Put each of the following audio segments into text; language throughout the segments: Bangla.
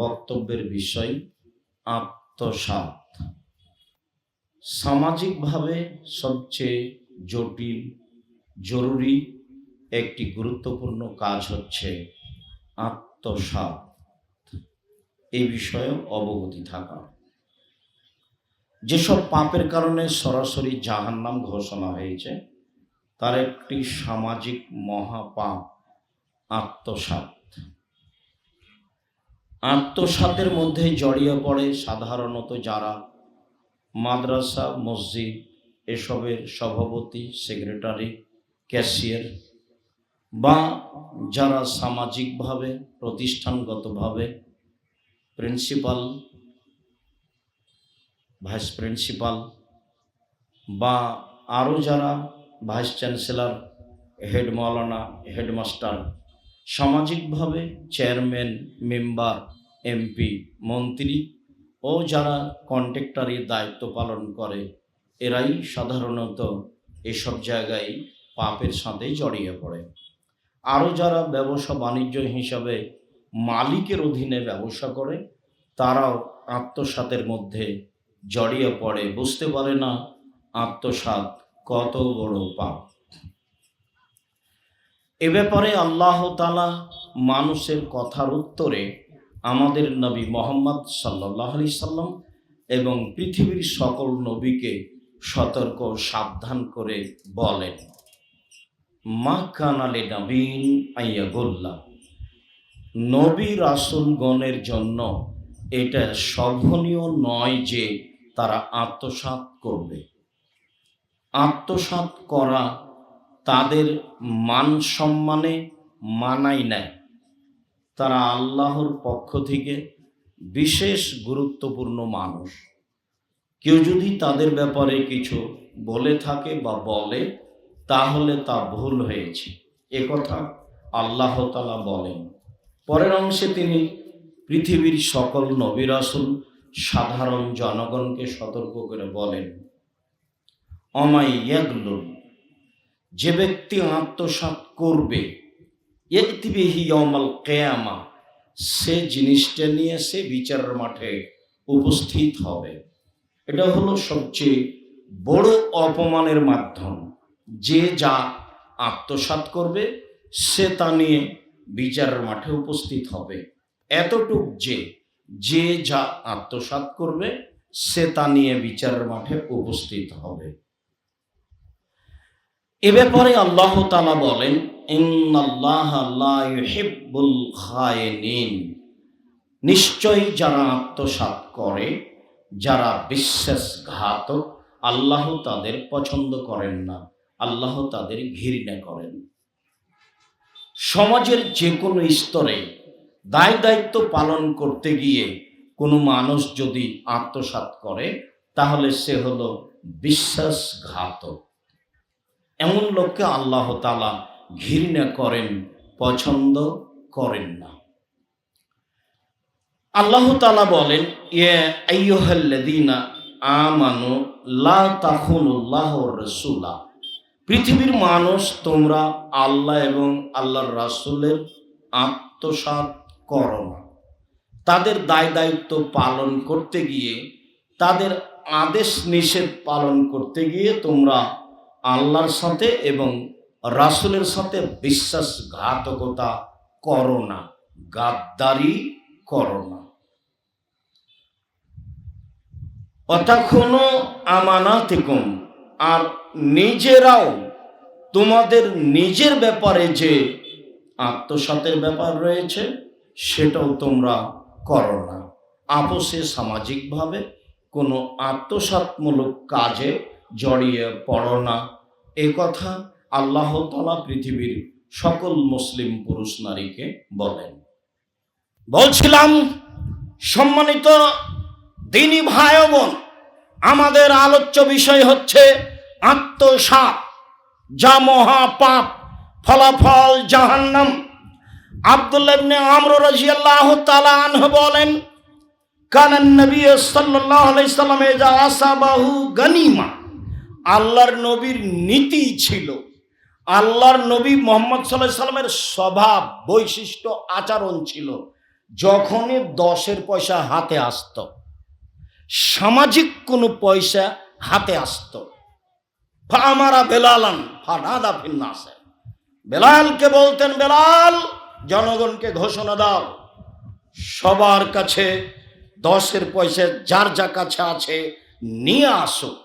বক্তব্যের বিষয় আত্মসাত সামাজিকভাবে সবচেয়ে জটিল, জরুরি একটি গুরুত্বপূর্ণ কাজ হচ্ছে আত্মসাত এই বিষয়ে অবগতি থাকা। যেসব পাপের কারণে সরাসরি জাহান্নাম ঘোষণা হয়েছে, তার একটি সামাজিক মহাপাপ আত্মসাত আত্মসাতের মধ্যে জড়িয়ে পড়ে সাধারণত যারা মাদ্রাসা, মসজিদ, এসবের সভাপতি, সেক্রেটারি, ক্যাশিয়ার বা যারা সামাজিকভাবে, প্রতিষ্ঠানগতভাবে প্রিন্সিপাল, ভাইস প্রিন্সিপাল বা আরও যারা ভাইস চ্যান্সেলর, হেড হেডমাস্টার সামাজিকভাবে চেয়ারম্যান, মেম্বার, এমপি, মন্ত্রী ও যারা কন্ট্রাক্টরি দায়িত্ব পালন করে, এরাই সাধারণত এসব জায়গায় পাপের সাথে জড়িয়ে পড়ে। আরও যারা ব্যবসা বাণিজ্য হিসাবে মালিকের অধীনে ব্যবসা করে, তারাও আত্মসাতের মধ্যে জড়িয়ে পড়ে। বুঝতে পারে না আত্মসাত কত বড় পাপ। এ ব্যাপারে আল্লাহ তালা মানুষের কথার উত্তরে আমাদের নবী মোহাম্মদ সাল্লাহ আলি সাল্লাম এবং পৃথিবীর সকল নবীকে সতর্ক সাবধান করে বলেন, মা কানালে নবীন আইয়া গোল্লা নবী রাসুলগণের জন্য এটা শোভনীয় নয় যে তারা আত্মসাৎ করবে। আত্মসাৎ করা তাদের মান সম্মানে মানাই নেয়। তারা আল্লাহর পক্ষ থেকে বিশেষ গুরুত্বপূর্ণ মানুষ। কেউ যদি তাদের ব্যাপারে কিছু বলে থাকে বা বলে, তাহলে তা ভুল হয়েছে। একথা আল্লাহ তালা বলেন। পরের অংশে তিনি পৃথিবীর সকল নবিরাসুল সাধারণ জনগণকে সতর্ক করে বলেন, অমাই ইয়াগলুন যে ব্যক্তি আত্মসাৎ করবে অমাল কেয়ামা, সে জিনিসটা নিয়ে সে বিচারের মাঠে উপস্থিত হবে। এটা হলো সবচেয়ে বড় অপমানের মাধ্যম। যে যা আত্মসাৎ করবে, সে তা নিয়ে বিচারের মাঠে উপস্থিত হবে। এতটুক যে যে যা আত্মসাৎ করবে, সে তা নিয়ে বিচারের মাঠে উপস্থিত হবে। এ ব্যাপারে আল্লাহ তালা বলেন নিশ্চয়ই যারা আত্মসাৎ করে, যারা বিশ্বাসঘাতক, আল্লাহ তাদের পছন্দ করেন না, আল্লাহ তাদের ঘৃণা করেন। সমাজের যে কোনো স্তরে দায় দায়িত্ব পালন করতে গিয়ে কোনো মানুষ যদি আত্মসাৎ করে, তাহলে সে হলো বিশ্বাসঘাতক। এমন লোককে আল্লাহ তালা ঘৃণা করেন, পছন্দ করেন না। আল্লাহ তালা বলেন তাখুনুল্লাহ রসুলা, পৃথিবীর মানুষ তোমরা আল্লাহ এবং আল্লাহর রাসুলের আত্মসাত করো না। তাদের দায় দায়িত্ব পালন করতে গিয়ে, তাদের আদেশ নিষেধ পালন করতে গিয়ে তোমরা আল্লাহর সাথে এবং রাসুলের সাথে বিশ্বাসঘাতকতা করো না, গাদ্দারি করো না। অতক্ষণও আমানাতিকুম, আর নিজেরাও তোমাদের নিজের ব্যাপারে যে আত্মসাতের ব্যাপার রয়েছে, সেটাও তোমরা করো না। আপোষে সামাজিকভাবে কোনো আত্মসাতমূলক কাজে জড়িয়ে পড়ো না। এ কথা আল্লাহ তালা পৃথিবীর সকল মুসলিম পুরুষ নারীকে বলেন। বলছিলাম, সম্মানিত দিনী ভাই বোন, আমাদের আলোচ্য বিষয় হচ্ছে আত্মসাপ যা মহাপাপ, ফলাফল জাহান্নাম। আব্দুল্লাবনে আমর রাজিয়াল্লাহ আনহ বলেন, কানান নবী সাল্লাল্লাহু আলাইহি সাল্লাম এজা আসাবাহু গনিমা। আল্লাহর নবীর নীতি ছিল। আল্লাহর নবী মোহাম্মদ সাল্লাহ সাল্লামের স্বভাব, বৈশিষ্ট্য, আচরণ ছিল যখনই দশের পয়সা হাতে আসত। সামাজিক কোনো পয়সা হাতে আসত। আমারা বেলালান ফানাদা ফিন্নাসে বেলালকে বলতেন, বেলাল, জনগণকে ঘোষণা দাও। সবার কাছে দশের পয়সা যার যা কাছে আছে নিয়ে আসো।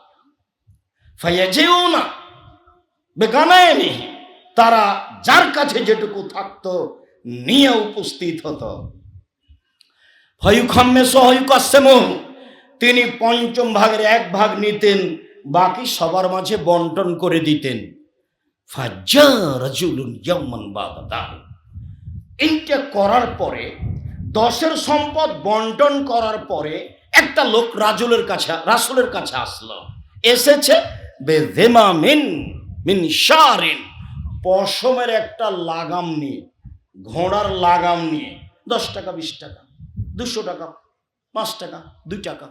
তারা যার কাছে যেটুকু থাকতো নিয়ে উপস্থিত হতো। তিনি পঞ্চম ভাগের এক ভাগ নিতেন, বাকি সবার মাঝে বন্টন করে দিতেন। এইটা করার পরে, দশের সম্পদ বন্টন করার পরে একটা লোক রাজুলের কাছে রাসুলের কাছে আসলো। এসেছে বেজেমা মিন মিন শারিন। পশমের একটা লাগাম নিয়ে, ঘোড়ার লাগাম নিয়ে, দশ টাকা, বিশ টাকা, দুশো টাকা, পাঁচ টাকা, দুই টাকা।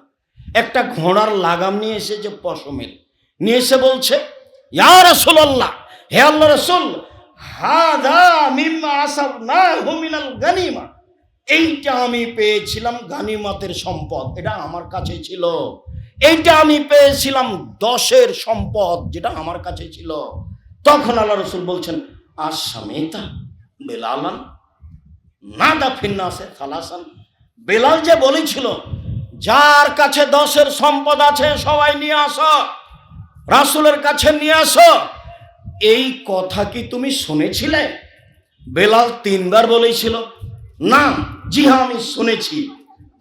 একটা ঘোড়ার লাগাম নিয়ে এসেছে পশমের, নিয়ে এসে বলছে, ইয়া রাসূলুল্লাহ, হে আল্লাহ রাসূল হাদা মিম্মা আসাবনা হুমিনাল গানিমা। এইটা আমি পেয়েছিলাম গানিমাতের সম্পদ, এটা আমার কাছে ছিল। এইটা আমি পেয়েছিলাম দশের সম্পদ যেটা আমার কাছে ছিল। তখন আল্লাহ রসুল বলছেন আর আসামেতা, বেলালান না দা ফিন্নাসে থালাসান বেলাল যে বলেছিল, যার কাছে দশের সম্পদ আছে, সবাই নিয়ে আসো, রাসুলের কাছে নিয়ে আসো। এই কথা কি তুমি শুনেছিলে? বেলাল তিনবার বলেছিল, না জি হ্যাঁ আমি শুনেছি।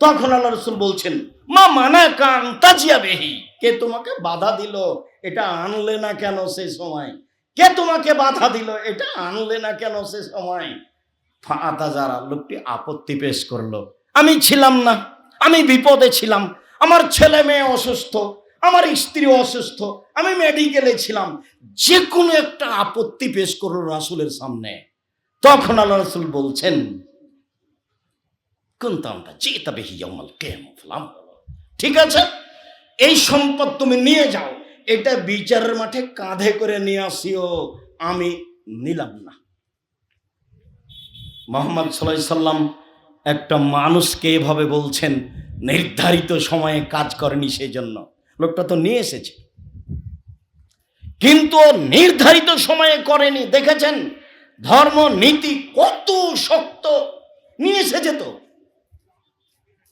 তখন আল্লাহ রসুল বলছেন মা মানা কান তাজিয়া বেহি। কে তোমাকে বাধা দিল? এটা আনলে না কেন সে সময়? কে তোমাকে বাধা দিল? এটা আনলে না কেন সে সময়? ফাঁতা যারা লোকটি আপত্তি পেশ করল। আমি ছিলাম না। আমি বিপদে ছিলাম। আমার ছেলে মেয়ে অসুস্থ। আমার স্ত্রী অসুস্থ। আমি মেডিকেলে ছিলাম। যে কোনো একটা আপত্তি পেশ করল রাসুলের সামনে। তখন আল্লাহ রসুল বলছেন, কুন্তামটা চেতা বেহি জমাল কেম ফলাম ঠিক আছে? এই সম্পদ তুমি নিয়ে যাও। এটা বিচারের মাঠে কাঁধে করে নিয়ে আসিও। আমি নিলাম না। মোহাম্মদ সাল্লাহ সাল্লাম একটা মানুষকে এভাবে বলছেন, নির্ধারিত সময়ে কাজ করেনি সেই জন্য লোকটা তো নিয়ে এসেছে। কিন্তু নির্ধারিত সময়ে করেনি। দেখেছেন? ধর্ম, নীতি কত শক্ত। নিয়ে এসেছে তো।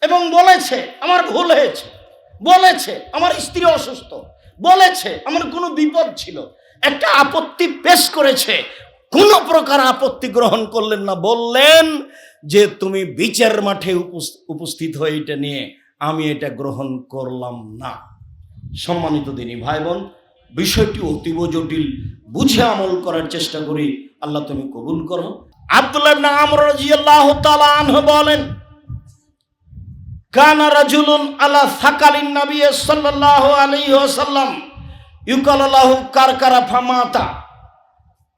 এবং বলেছে, আমার ভুল হয়েছে। বলেছে, আমার স্ত্রী অসুস্থ। বলেছে, আমার কোনো বিপদ ছিল। একটা আপত্তি পেশ করেছে। কোনো প্রকার আপত্তি গ্রহণ করলেন না। বললেন যে, তুমি বিচার মাঠে উপস- উপস্থিত হয়ে এটা নিয়ে আমি এটা গ্রহণ করলাম না। সম্মানিত দিনী ভাই বোন বিষয়টি অতীব জটিল। বুঝে আমল করার চেষ্টা করি। আল্লাহ তুমি কবুল করো। আব্দুল্লাহ আনহু বলেন কানা রাজুলুন আলা সাকালিন নবী সাল্লাল্লাহু আলাইহি ওয়াসাল্লাম। ইউকালাল্লাহু কারকারা ফামাতা।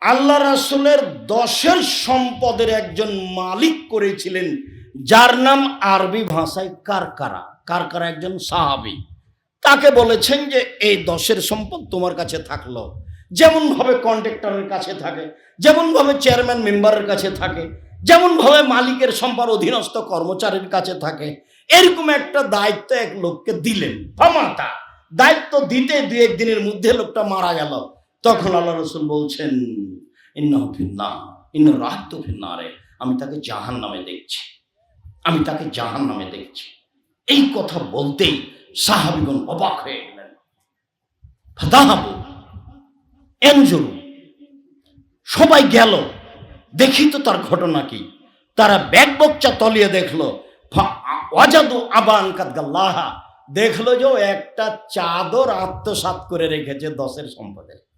আল্লাহ রাসূলের দশের সম্পদের একজন মালিক করেছিলেন, যার নাম আরবি ভাষায় কারকারা। কারকারা একজন সাহাবী। তাকে বলেছেন যে, এই দশের সম্পদ তোমার কাছে থাকল। যেমন ভাবে কন্ট্রাক্টরের কাছে থাকে যেমন ভাবে চেয়ারম্যান মেম্বারের কাছে থাকে যেমন ভাবে মালিকের সম্পদ অধীনস্থ কর্মচারীর কাছে থাকে এরকম একটা দায়িত্ব এক লোককে দিলেন। ফামাতা দায়িত্ব দিতে দু একদিনের মধ্যে লোকটা মারা গেল। তখন আল্লাহ রসুল বলছেন ইন্ন ইন্ন ফিন্না রে আমি তাকে জাহান নামে দেখছি। আমি তাকে জাহান নামে দেখছি। এই কথা বলতেই সাহাবিগণ অবাক হয়ে গেলেন। ফাদাহাবু, এনজুরু, সবাই গেল। দেখি তো তার ঘটনা কি। তারা ব্যাগ বচ্চা তলিয়ে দেখল। অজাদু আবান কাদগাল্লাহা দেখল যে একটা চাদর আত্মসাৎ করে রেখেছে দশের সম্পদের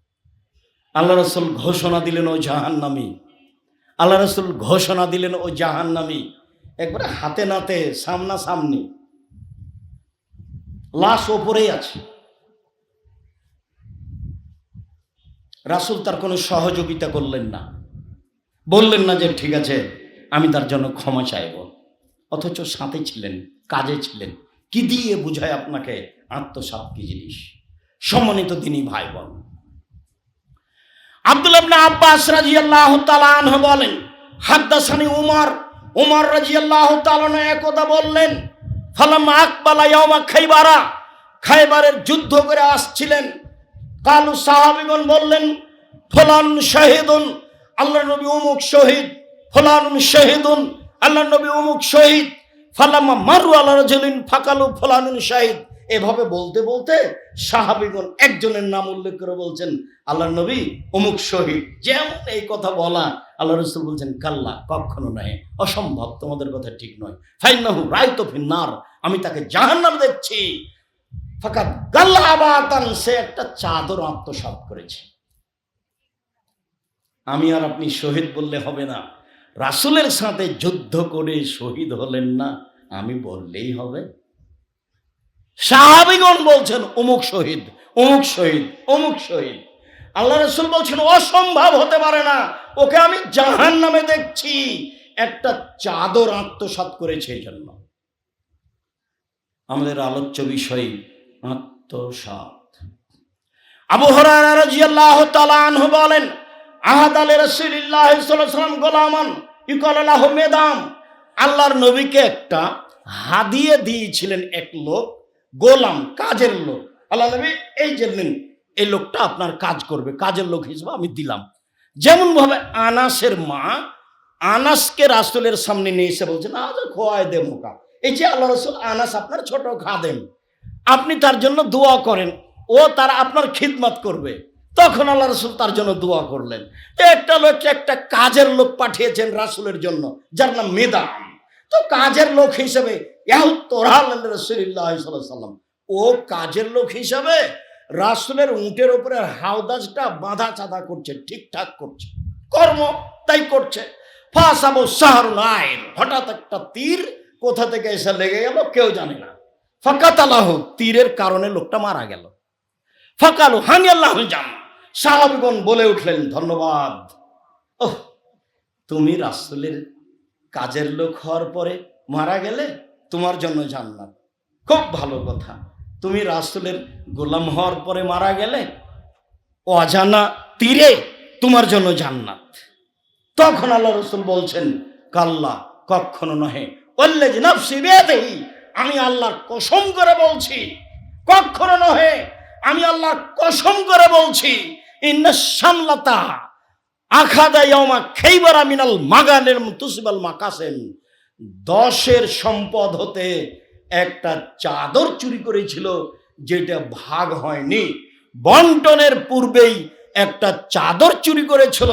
আল্লাহ রসুল ঘোষণা দিলেন, ও জাহান্নামী। আল্লাহ রসুল ঘোষণা দিলেন, ও জাহান্নামী। একবারে হাতে নাতে, সামনাসামনি। লাশ ওপরেই আছে। রাসুল তার কোনো সহযোগিতা করলেন না। বললেন না যে, ঠিক আছে, আমি তার জন্য ক্ষমা চাইব। অথচ সাথে ছিলেন, কাজে ছিলেন। কি দিয়ে বুঝায় আপনাকে আত্মসাৎ কি জিনিস? সম্মানিত তিনি ভাই বোন আব্দুল ইবনে আব্বাস রাদিয়াল্লাহু তাআলা আনহু বলেন, হাদ্দাসানি উমর। উমর রাজিয়াল্লাহ তালন একদা বললেন, ফালাম আকবালা ইয়ামা খাইবারা। খাইবারের যুদ্ধ করে আসছিলেন। কালু সাহাবিগণ বললেন, ফলান শাহিদুন। আল্লাহ নবী অমুক শহীদ ফলানুন শাহিদুন। আল্লাহ নবী অমুক শহীদ। ফালাম্মা মারু আল্লাহ রাজুলিন ফাকালু ফলানুন শাহিদ। এভাবে বলতে বলতে সাহাবিগণ একজনের নাম উল্লেখ করে বলছেন, আল্লাহ নবী অমুক শহীদ। যেমন এই কথা বলা, আল্লাহ রসুল বলছেন, কাল্লা, কখনো নয় অসম্ভব, তোমাদের কথা ঠিক নয়। ফাইনাহু রায় তো ফিন্নার, আমি তাকে জাহান্নাম দেখছি। ফাঁকা গাল্লা আবাতান, সে একটা চাদর আত্মসাৎ করেছে। আমি আর আপনি শহীদ বললে হবে না। রাসুলের সাথে যুদ্ধ করে শহীদ হলেন না, আমি বললেই হবে। সাহাবিগণ বলছেন, অমুক শহীদ অমুক শহীদ অমুক শহীদ। আল্লাহ রসুল বলছেন, অসম্ভব হতে পারে না, ওকে আমি জাহান নামে দেখছি। একটা চাদর আত্মসাৎ করেছে এই জন্য। আমাদের আলোচ্য বিষয়, আত্মসাৎ। আবু হরারা রাদিয়াল্লাহু তাআলা বলেন আহাদ আলী আলাইহি ওয়াসাল্লাম গোলামান ইকাল মেদাম আল্লাহর নবীকে একটা হাদিয়ে দিয়েছিলেন এক লোক, গোলাম, কাজের লোক। আল্লাহ নবী, এই যে নিন, এই লোকটা আপনার কাজ করবে, কাজের লোক হিসেবে আমি দিলাম। যেমন ভাবে আনাসের মা, আনাসকে রাসূলের সামনে নিয়ে এসে বলছেন আজ খোয়াই দে মোকা। এই যে আল্লাহ রসুল আনাস আপনার ছোট খাদেম, আপনি তার জন্য দোয়া করেন, ও তার আপনার খিদমত করবে। তখন আল্লাহ রসুল তার জন্য দোয়া করলেন। একটা লোক একটা কাজের লোক পাঠিয়েছেন রাসুলের জন্য, যার নাম মেদা। তো কাজের লোক হিসেবে ও কাজের লোক হিসাবে রাসুলের উঁটের উপরে হাওদাজটা বাঁধা চাঁদা করছে, ঠিকঠাক করছে, কর্ম তাই করছে। ফাঁসাবো শাহরুল আইন, হঠাৎ একটা তীর কোথা থেকে এসে লেগে গেল কেউ জানে না। ফাঁকাত আল্লাহ তীরের কারণে লোকটা মারা গেল। ফাঁকালু হানি আল্লাহ জান সাহাবিগণ বলে উঠলেন, ধন্যবাদ। ওহ, তুমি রাসুলের কাজের লোক হওয়ার পরে মারা গেলে তোমার জন্য জান্নাত। খুব ভালো কথা। তুমি রাসুলের গোলাম হওয়ার পরে মারা গেলে অজানা তীরে তোমার জন্য জান্নাত। তখন আল্লাহ রসুল বলছেন, কাল্লা কখনো নহে। বললে যে নফসি আমি আল্লাহর কসম করে বলছি কখনো নহে। আমি আল্লাহর কসম করে বলছি ইন্না সামলাতা আখাদা ইয়মা খেইবার মিনাল মাগানের তুসিবাল মাকাসেন দশের সম্পদ হতে একটা চাদর চুরি করেছিল, যেটা ভাগ হয়নি। বন্টনের পূর্বেই একটা চাদর চুরি করেছিল।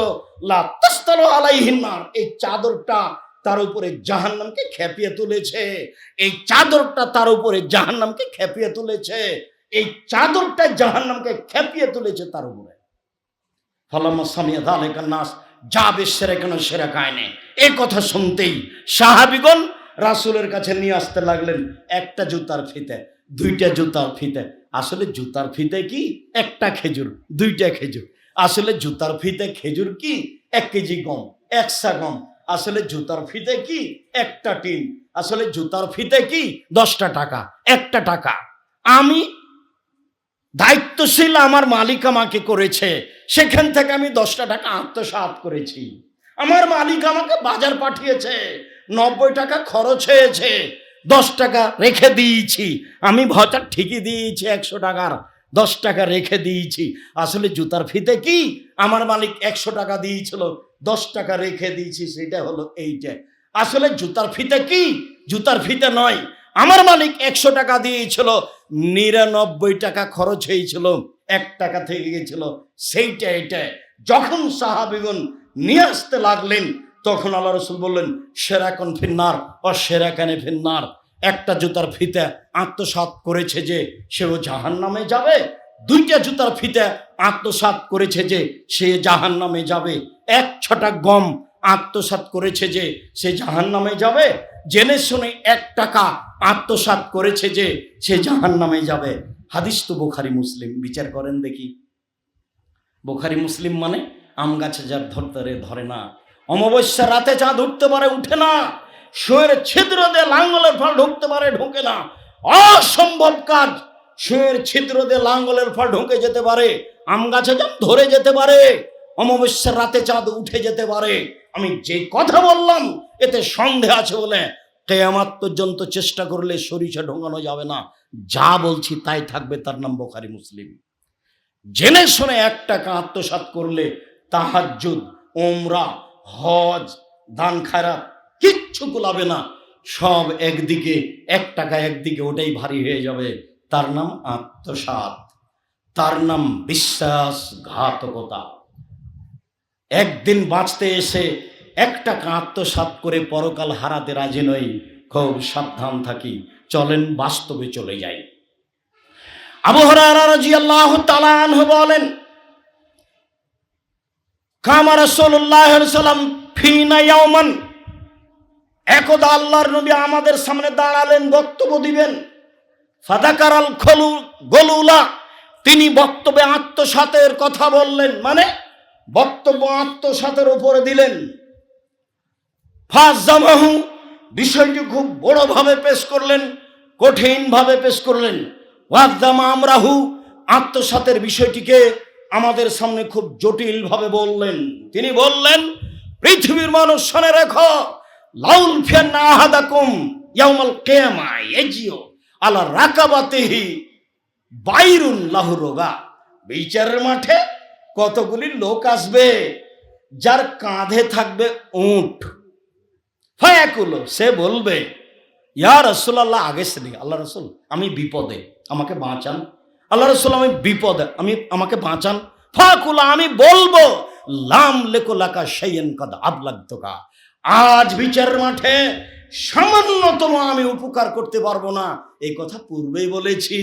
লাত্তাস্তাল আলাইহিন্নার এই চাদরটা তার উপরে জাহান্নামকে খেপিয়ে তুলেছে। এই চাদরটা তার উপরে জাহান্নামকে খেপিয়ে তুলেছে। এই চাদরটা জাহান্নামকে খেপিয়ে তুলেছে তার উপরে। ফলাম্মা সামিয়া দালেকার নাস যাবে সেরে কেন সেরা কায়নে? এ কথা শুনতেই সাহাবিগণ রাসুলের কাছে নিয়ে আসতে লাগলেন, একটা জুতার ফিতে, দুইটা জুতার ফিতে। আসলে জুতার ফিতে কি? একটা খেজুর, দুইটা খেজুর। আসলে জুতার ফিতে খেজুর কি? এক কেজি গম একশা গম। আসলে জুতার ফিতে কি? একটা টিন। আসলে জুতার ফিতে কি? দশটা টাকা, একটা টাকা। আমি দায়িত্বশীল আমার মালিক আমাকে করেছে। সেখান থেকে আমি দশটা টাকা আত্মসাৎ করেছি। আমার মালিক আমাকে বাজার পাঠিয়েছে। নব্বই টাকা খরচ হয়েছে। দশ টাকা রেখে দিয়েছি। আমি ভটা ঠিকই দিয়েছি একশো টাকার। দশ টাকা রেখে দিয়েছি। আসলে জুতার ফিতে কি? আমার মালিক একশো টাকা দিয়েছিল। দশ টাকা রেখে দিয়েছি, সেটা হলো এইটা আসলে জুতার ফিতে কি? জুতার ফিতে নয়। আমার মালিক একশো টাকা দিয়েছিল, নিরানব্বই টাকা খরচ হয়েছিল, এক টাকা থেকে গেছিল সেইটা এটা। যখন সাহাবিগুন নিয়ে আসতে লাগলেন, তখন আল্লাহ রসুল বললেন, সেরা সেরাকন ফিন্নার? ও সেরাকানে ফিন্নার। একটা জুতার ফিতে আত্মসাৎ করেছে যে, সেও জাহান নামে যাবে। দুইটা জুতার ফিতে আত্মসাৎ করেছে যে, সে জাহান নামে যাবে। এক ছটা গম আত্মসাৎ করেছে যে সে জাহান নামে যাবে। জেনে শুনে এক টাকা আত্মসাৎ করেছে যে সে জাহান নামে যাবে। হাদিস তো বোখারি মুসলিম, বিচার করেন দেখি। বোখারি মুসলিম মানে আম গাছে যার ধরতে ধরে না। অমাবস্যা রাতে চাঁদ উঠতে পারে, উঠে না। শুয়ের ছিদ্র দিয়ে লাঙ্গলের ফল ঢুকতে পারে, ঢোকে না। অসম্ভব কাজ। শুয়ের ছিদ্র দিয়ে লাঙ্গলের ফল ঢুকে যেতে পারে। আম গাছে যেমন ধরে যেতে পারে। অমাবস্যার রাতে চাঁদ উঠে যেতে পারে। আমি যে কথা বললাম, এতে সন্দেহ আছে বলে কেয়ামাত পর্যন্ত চেষ্টা করলে সরিষা ঢোঙানো যাবে না। যা বলছি তাই থাকবে, তার নাম বোখারি মুসলিম। জেনে শুনে এক টাকা আত্মসাৎ করলে তাহাজ্জুদ ওমরা হজ, দান খায়রাত কিচ্ছু কুলাবে না। সব একদিকে, এক টাকা একদিকে ওটাই ভারী হয়ে যাবে। তার নাম আত্মসাৎ। তার নাম বিশ্বাসঘাতকতা। একদিন বাঁচতে এসে এক টাকা আত্মসাৎ করে পরকাল হারাতে রাজি নই। খুব সাবধান থাকি, চলেন বাস্তবে চলে যাই। আবু হুরায়রা রাদিয়াল্লাহু তাআলা আনহু বলেন, কামা রাসূলুল্লাহ সাল্লাম একদা আল্লাহর নবী আমাদের সামনে দাঁড়ালেন, বক্তব্য দিবেন। ফাদাকারাল খলু গলুলা তিনি বক্তব্যে আত্মসাতের কথা বললেন। মানে বক্তব্য আত্মসাতের উপরে দিলেন। ফাজামাহু বিষয়টি খুব বড়ভাবে পেশ করলেন, কঠিনভাবে পেশ করলেন। ওয়াকদামা আমরাহু আত্মসাতের বিষয়টিকে আমাদের সামনে খুব জটিলভাবে বললেন। তিনি বললেন, পৃথিবীর মানুষ শোনে রেখো, লাউল ফিয়ান আহাদাকুম ইয়াউমাল কিয়ামা ইয়াজিও আলা রাকাবাতিহি বাইরুন লাহুরোগা বিচারের মাঠে কতগুলি লোক আসবে? যার কাঁধে থাকবে উঁট। ফায়াকুলো, সে বলবে, ইয়া রসুল্লাহ আগে শ্রেণি আল্লাহ রসুল, আমি বিপদে, আমাকে বাঁচান। আল্লাহ রসুল, আমি বিপদে, আমি, আমাকে বাঁচান। ফাকুলা আমি বলব, লাম লেকোলাকা সেইন কদ আবলাগতকা। আজ বিচারের মাঠে সামান্যতম আমি উপকার করতে পারব না। এই কথা পূর্বেই বলেছি।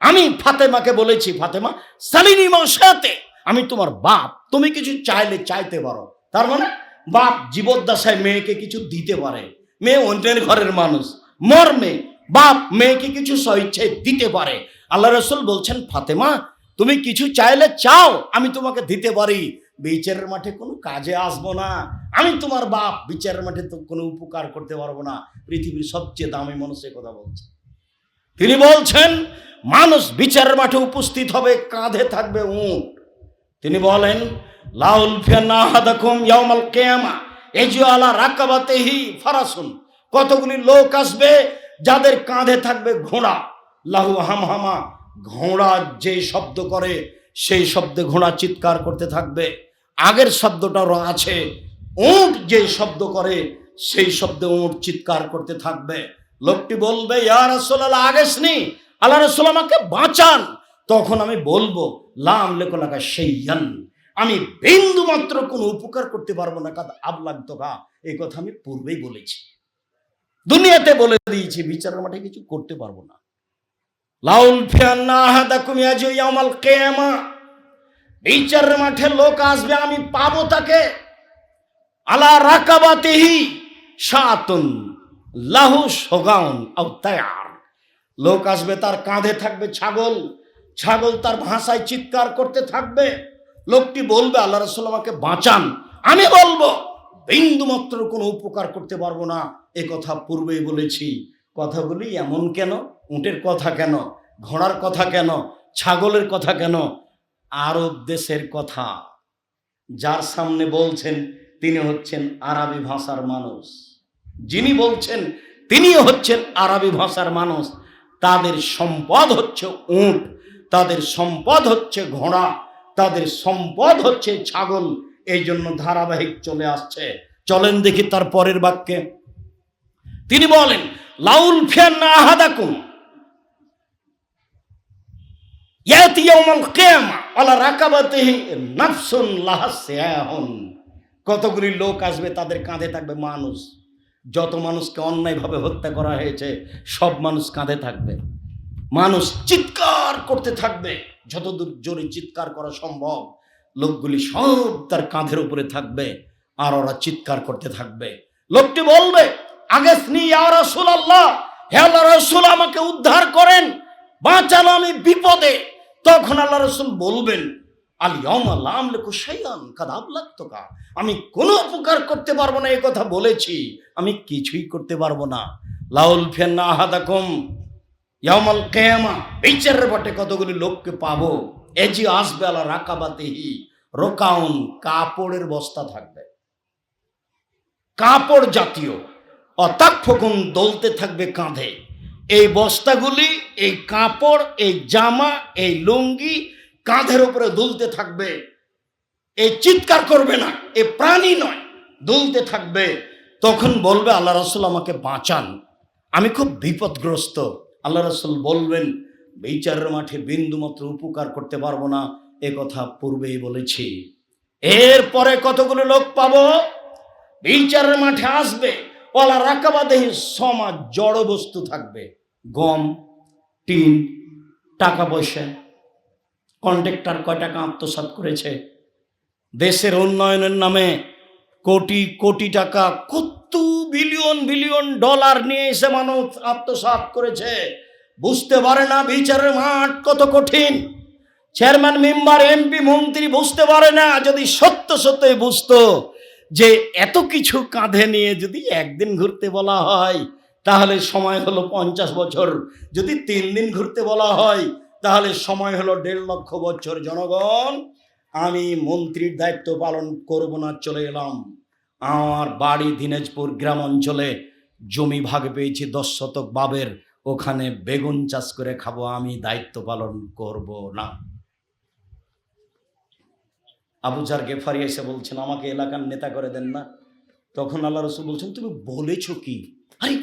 আমি ফাতেমাকে বলেছি, ফাতেমা, সালিনী সাথে আমি তোমার বাপ, তুমি কিছু চাইলে চাইতে পারো। তার মানে বাপ জীবদ্দশায় মেয়েকে কিছু দিতে পারে। মেয়ে অন্যের ঘরের মানুষ, মর্মে বাপ মেয়েকে কিছু স্বইচ্ছায় দিতে পারে। আল্লাহ রসুল বলছেন, ফাতেমা, তুমি কিছু চাইলে চাও, আমি তোমাকে দিতে পারি। বিচারের মাঠে কোনো কাজে আসব না। আমি তোমার বাপ, বিচারের মাঠে তো কোনো উপকার করতে পারব না। পৃথিবীর সবচেয়ে দামি মানুষের কথা বলছে। তিনি বলছেন, মানুষ বিচারের মাঠে উপস্থিত হবে, কাঁধে থাকবে উঁট। তিনি বলেন, লাউল ফিয়ানাহাদাকুম ইয়াউমাল কিয়ামা এজু আলা রাকাবাতিহি ফারাসুন। কতগুলি লোক আসবে যাদের কাঁধে থাকবে ঘোড়া। লাহু হামহামা, ঘোড়া যে শব্দ করে, সেই শব্দে ঘোড়া চিৎকার করতে থাকবে। আগের শব্দটারও আছে, উঁট যে শব্দ করে, সেই শব্দে উঁট চিৎকার করতে থাকবে। লোকটি বলবে, ইয়া রাসূলুল্লাহ আগেসনি আল্লাহ রাসূল আমাকে বাঁচান। তখন আমি বলব, লাম লেখলাকা সেইয়ান আমি বিন্দু মাত্র কোনো উপকার করতে পারব না, কাদ আবলাগ তোকা এই কথা আমি পূর্বেই বলেছি। দুনিয়াতে বলে দিয়েছি, বিচারের মাঠে কিছু করতে পারব না। লাউল ফিয়ান্না আহাদাকুম ইয়াজু ইয়াউমাল কিয়ামা। বিচারের মাঠে লোক আসবে, আমি পাবো তাকে। আলা রাকাবাতিহি শাতুন, লাহু সগাউন আও তায়ার। লোক আসবে, তার কাঁধে থাকবে ছাগল। ছাগল তার ভাষায় চিৎকার করতে থাকবে। লোকটি বলবে, আল্লাহ রসুল আমাকে বাঁচান। আমি বলব বিন্দু মাত্র কোনো উপকার করতে পারব না। এ কথা পূর্বেই বলেছি। কথাগুলি এমন কেন? উটের কথা কেন? ঘোড়ার কথা কেন? ছাগলের কথা কেন? আরব দেশের কথা। যার সামনে বলছেন, তিনি হচ্ছেন আরবি ভাষার মানুষ। যিনি বলছেন, তিনিও হচ্ছেন আরবি ভাষার মানুষ। তাদের সম্পদ হচ্ছে উট। তাদের সম্পদ হচ্ছে ঘোড়া, তাদের সম্পদ হচ্ছে ছাগল। এই জন্য ধারাবাহিক চলে আসছে। চলেন দেখি তার পরের বাক্যে। তিনি বলেন, লাউল ফিয়ান না আহাদাকুম আলা কতগুলি লোক আসবে, তাদের কাঁধে থাকবে মানুষ। যত মানুষকে অন্যায়ভাবে হত্যা করা হয়েছে, সব মানুষ কাঁধে থাকবে। মানুষ চিৎকার করতে থাকবে। যতদূর জোরে চিৎকার করা সম্ভব, লোকগুলি সব তার কাঁধের উপরে থাকবে আর ওরা চিৎকার করতে থাকবে। লোকটি বলবে, আগে আল্লাহ আমাকে উদ্ধার করেন, বাঁচানো আমি বিপদে। তখন আল্লাহ রসুল বলবেন আমি কোনো উপকার করতে পারব না, এ কথা বলেছি, আমি কিছুই করতে পারব না। লাউল ফেন্না আহাদাকুম ইয়ামাল কেয়ামা, বিচারের বটে কতগুলি লোককে পাবো? এজি আসবে আলা রাকাবাতেহি, রোকাউন, কাপড়ের বস্তা থাকবে। কাপড় জাতীয় অতাক্ষণ দলতে থাকবে কাঁধে। এই বস্তাগুলি, এই কাপড়, এই জামা, এই লুঙ্গি কাঁধের উপরে দুলতে থাকবে। এই চিৎকার করবে না, এ প্রাণী নয়, দুলতে থাকবে। তখন বলবে আল্লাহ রসুল আমাকে বাঁচান। আমি খুব বিপদগ্রস্ত। আল্লাহ রসুল বলবেন, বিচারের মাঠে বিন্দুমাত্র উপকার করতে পারব না, এ কথা পূর্বেই বলেছি। এরপরে কতগুলো লোক পাবো? বিচারের মাঠে আসবে ওলা রাকাবা দেহি সমাজ জড় বস্তু থাকবে। গম, টিন, টাকা পয়সা, কন্ট্রাক্টর কয় টাকা আত্মসাৎ করেছে? দেশের উন্নয়নের নামে কোটি কোটি টাকা কত বিলিয়ন বিলিয়ন ডলার নিয়ে এসে মানুষ আত্মসাৎ করেছে। বুঝতে পারে না বিচারের মাঠ কত কঠিন। চেয়ারম্যান, মেম্বার, এমপি, মন্ত্রী বুঝতে পারে না, যদি সত্য সত্যই বুঝতো যে এত কিছু কাঁধে নিয়ে যদি একদিন ঘুরতে বলা হয়, তাহলে সময় হলো পঞ্চাশ বছর। যদি তিন দিন ঘুরতে বলা হয়, তাহলে সময় হলো দেড় লক্ষ বছর। জনগণ, আমি মন্ত্রীর দায়িত্ব পালন করব না, চলে এলাম। আমার বাড়ি দিনাজপুর গ্রাম অঞ্চলে জমি ভাগ পেয়েছি দশ শতক বাবের। ওখানে বেগুন চাষ করে খাব, আমি দায়িত্ব পালন করব না। আবুজার গেফারি এসে বলছেন, আমাকে এলাকার নেতা করে দেন না। তখন আল্লাহ রসুল বলছেন, তুমি বলেছ কি? আরে,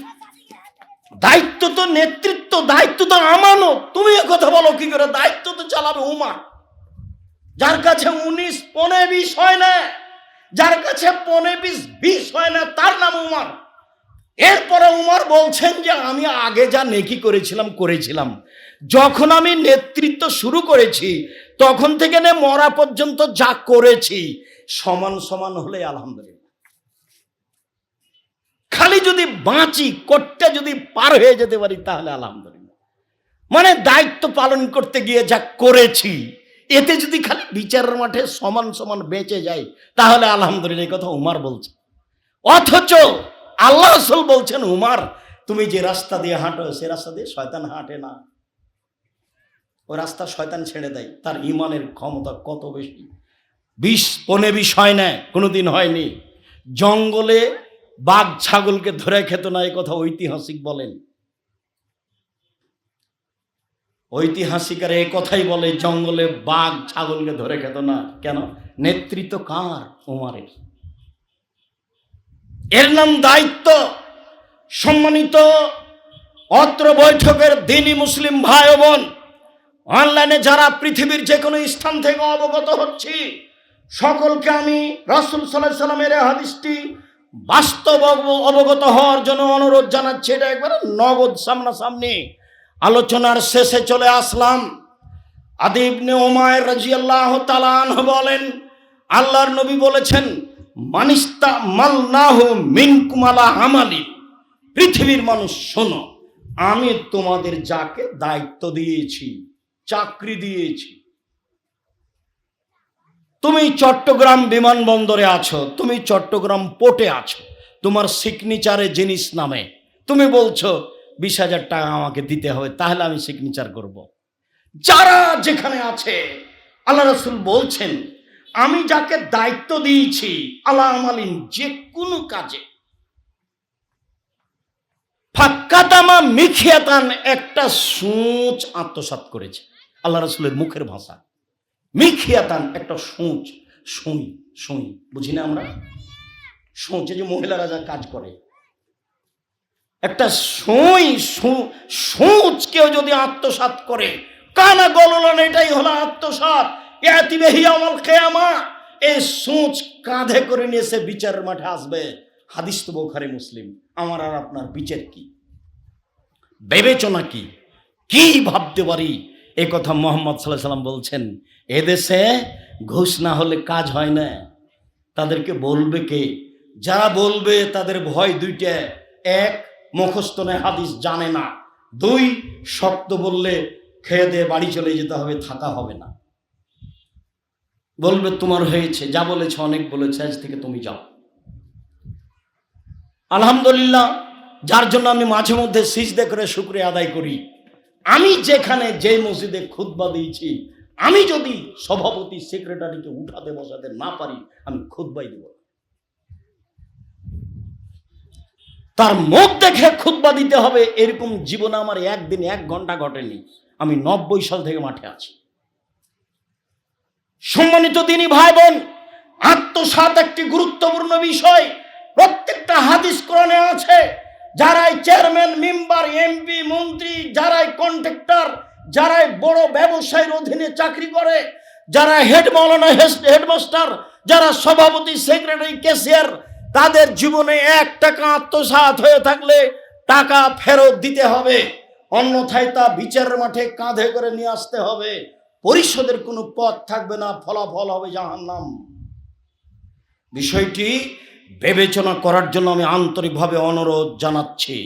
দায়িত্ব তো নেতৃত্ব, দায়িত্ব তো আমানো। তুমি কথা বলো কি করে? দায়িত্ব তো চালাবে উমা। যার কাছে উনিশ পনে বিশ হয় না। যার কাছে পনে বিশ বিশ হয় না, তার নাম উমার। এরপরে উমার বলছেন যে, আমি আগে যা নেকি করেছিলাম করেছিলাম। যখন আমি নেতৃত্ব শুরু করেছি, তখন থেকে নে মরা পর্যন্ত যা করেছি, সমান সমান হলে আলহামদুলিল্লাহ। খালি যদি বাঁচি, কোটটা যদি পার হয়ে যেতে পারি, তাহলে আলহামদুলিল্লাহ। মানে দায়িত্ব পালন করতে গিয়ে যা করেছি এতে যদি খালি বিচারের মাঠে সমান সমান বেঁচে যায়, তাহলে আলহামদুলিল্লাহ এই কথা উমার বলছে। অথচ আল্লাহ রসুল বলছেন, উমার, তুমি যে রাস্তা দিয়ে হাঁটো, সে রাস্তা দিয়ে শয়তান হাঁটে না। ও রাস্তা শয়তান ছেড়ে দেয়, তার ইমানের ক্ষমতা কত বেশি? বিষ পনে বিষ হয় না, কোনোদিন হয়নি। জঙ্গলে বাঘ ছাগলকে ধরে খেত না, এ কথা ঐতিহাসিক বলেন। ঐতিহাসিকার এই কথাই বলে, জঙ্গলে বাঘ, ছাগলকে ধরে খেত না। কেন? নেতৃত্ব কার? উমারের এর নাম দায়িত্ব সম্মানিত অত্র বৈঠকের দিনী মুসলিম ভাই বোন। অনলাইনে যারা পৃথিবীর যে কোনো স্থান থেকে অবগত হচ্ছি, সকলকে আমি রাসুল সাল্লাহ সাল্লামের হাদিসটি বাস্তব অব- অবগত হওয়ার জন্য অনুরোধ জানাচ্ছি। এটা একবারে নগদ সামনাসামনি। আলোচনার শেষে চলে আসলাম। আদিবনে ওমায় রাজিয়াল্লাহ তালান বলেন, আল্লাহর নবী বলেছেন, মানিস্তা মালনাহু মিনকুমালা আমালি। পৃথিবীর মানুষ, শোনো, আমি তোমাদের যাকে দায়িত্ব দিয়েছি, চাকরি দিয়েছি, তুমি চট্টগ্রাম বিমানবন্দরে আছো, তুমি চট্টগ্রাম পোর্টে আছো, তোমার সিগনেচারে জিনিস নামে। তুমি বলছো বিশ হাজার টাকা আমাকে দিতে হবে, তাহলে আমি সিগনেচার করব। যারা যেখানে আছে, আল্লাহ রসুল বলছেন, আমি যাকে দায়িত্ব দিয়েছি, আল্লাহ আমালিন যে কোনো কাজে। ফাক্কাতামা মিখিয়াতান একটা সূচ আত্মসাৎ করেছে, আল্লাহ রসুলের মুখের ভাষা। মিখিয়াতান একটা সূচ, সুই সুই, বুঝি না আমরা? সূচে যে মহিলারা যা কাজ করে একটা সুই সূচ কেউ যদি আত্মসাৎ করে, কানা গললান এটাই হলো আত্মসাৎ। ইয়াতিবেহি আমল কেয়ামা। এই সূচ কাঁধে করে নিয়ে সে বিচারের মাঠে আসবে। হাদিস তো বোখারে মুসলিম। আমার আর আপনার বিচার কি? বিবেচনা কি? কি ভাবতে পারি? এ কথা মোহাম্মদ সাল্লাহ সাল্লাম বলছেন, এদেশে ঘুষ না হলে কাজ হয় না। তাদেরকে বলবে কে? যারা বলবে তাদের ভয় দুইটা। এক মুখস্থ নয়, হাদিস জানে না। দুই শক্ত বললে খেয়ে দিয়ে বাড়ি চলে যেতে হবে, থাকা হবে না। বলবে, তোমার হয়েছে, যা বলেছে, অনেক বলেছে, আজ থেকে তুমি যাও। আলহামদুলিল্লাহ, যার জন্য আমি মাঝে মধ্যে সিজদে করে শুক্রিয়া আদায় করি। আমি যেখানে যে মসজিদে খুতবা দিয়েছি, আমি যদি সভাপতি, সেক্রেটারিকে উঠাতে বসাতে না পারি, আমি খুতবাই দেব তার মুখ দেখে খুতবা দিতে হবে, এরকম জীবনে আমার একদিন এক ঘণ্টা ঘটেনি। আমি নব্বই সাল থেকে মাঠে আছি। সম্মানিত তিনি ভাই বোন আত্মসাত একটি গুরুত্বপূর্ণ বিষয়। প্রত্যেকটা হাদিস কোরআনে আছে, যারাই চেয়ারম্যান, মেম্বার, এমপি, মন্ত্রী, যারাই কন্ট্রাক্টর, যারাই বড় ব্যবসায়ীর অধীনে চাকরি করে যারা হেড মৌলানা হেডমাস্টার, যারা সভাপতি, সেক্রেটারি, ক্যাশিয়ার তাদের জীবনে এক টাকা আত্মসাত হয়ে থাকলে টাকা ফেরত দিতে হবে। অন্যথায় তা বিচারের মাঠে কাঁধে করে নিয়ে আসতে হবে। পরিষদের কোনো পথ থাকবে না, ফলাফল হবে জাহান্নাম। বিষয়টি বিবেচনা করার জন্য আমি আন্তরিকভাবে অনুরোধ জানাচ্ছি।